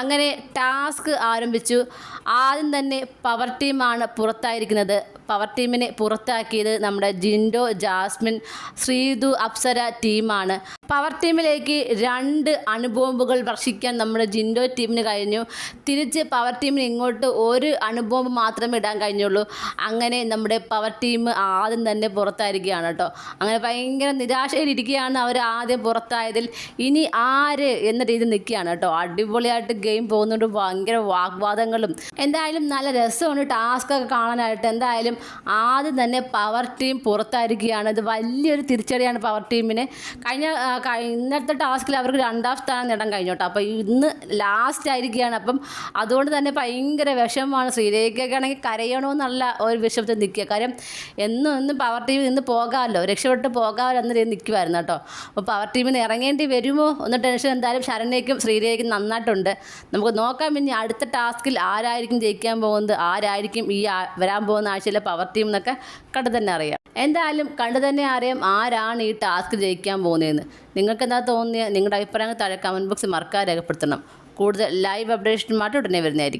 അങ്ങനെ ടാസ്ക് ആരംഭിച്ചു. ആദ്യം തന്നെ പവർ ടീമാണ് പുറത്തായിരിക്കുന്നത്. പവർ ടീമിനെ പുറത്താക്കിയത് നമ്മുടെ ജിൻഡോ ജാസ്മിൻ ശ്രീതു അപ്സര ടീമാണ് പവർ ടീമിലേക്ക് രണ്ട് അണുബോംബുകൾ വർഷിക്കാൻ നമ്മുടെ ജിൻഡോ ടീമിന് കഴിഞ്ഞു. തിരിച്ച് പവർ ടീമിന് ഇങ്ങോട്ട് ഒരു അണുബോംബ് മാത്രമേ ഇടാൻ കഴിഞ്ഞുള്ളൂ. അങ്ങനെ നമ്മുടെ പവർ ടീം ആദ്യം തന്നെ പുറത്തായിരിക്കുകയാണ് കേട്ടോ. അങ്ങനെ ഭയങ്കര നിരാശയിലിരിക്കുകയാണ് അവർ ആദ്യം പുറത്തായതിൽ. ഇനി ആര് എന്ന രീതിയിൽ നിൽക്കുകയാണ് കേട്ടോ. അടിപൊളിയായിട്ട് ഗെയിം പോകുന്നുണ്ട്. ഭയങ്കര വാഗ്വാദങ്ങളും. എന്തായാലും നല്ല രസമാണ് ടാസ്ക് ഒക്കെ കാണാനായിട്ട്. എന്തായാലും ആദ്യം തന്നെ പവർ ടീം പുറത്തായിരിക്കുകയാണ്. ഇത് വലിയൊരു തിരിച്ചടിയാണ് പവർ ടീമിന് കഴിഞ്ഞ ഇന്നത്തെ ടാസ്കിൽ അവർക്ക് രണ്ടാം സ്ഥാനം നേടാൻ കഴിഞ്ഞു അപ്പോൾ ഇന്ന് ലാസ്റ്റ് ആയിരിക്കുകയാണ്. അപ്പം അതുകൊണ്ട് തന്നെ ഭയങ്കര വിഷമമാണ്. ശ്രീരേഖയൊക്കെ ആണെങ്കിൽ കരയണമെന്നുള്ള ഒരു വിഷമത്തിൽ നിൽക്കുക. കാര്യം എന്നും എന്നും പവർ ടീമിൽ നിന്ന് പോകാമല്ലോ. രക്ഷപ്പെട്ട് പോകാമല്ലോ എന്ന രീതിയിൽ നിൽക്കുമായിരുന്നു കേട്ടോ. അപ്പോൾ പവർ ടീമിൽ നിന്ന് ഇറങ്ങേണ്ടി വരുമോ? ഒന്ന് ടെൻഷൻ എന്തായാലും ശരണ്യയ്ക്കും ശ്രീരേഖയ്ക്കും നന്നായിട്ടുണ്ട്. നമുക്ക് നോക്കാം ഇനി അടുത്ത ടാസ്കിൽ ആരായിരിക്കും ജയിക്കാൻ പോകുന്നത് ആരായിരിക്കും ഈ വരാൻ പോകുന്ന ആഴ്ചയിലെ പവർ ടീം എന്നൊക്കെ കണ്ടു തന്നെ അറിയാം. എന്തായാലും കണ്ടു തന്നെ അറിയാം ആരാണ് ഈ ടാസ്ക് ജയിക്കാൻ പോകുന്നതെന്ന്. നിങ്ങൾക്ക് എന്താ തോന്നിയത് നിങ്ങളുടെ അഭിപ്രായങ്ങൾ താഴെ കമന്റ് ബോക്സിൽ മറക്കാതെ രേഖപ്പെടുത്തണം. കൂടുതൽ ലൈവ് അപ്ഡേഷനുമായിട്ട് ഉടനെ വരുന്നതായിരിക്കും.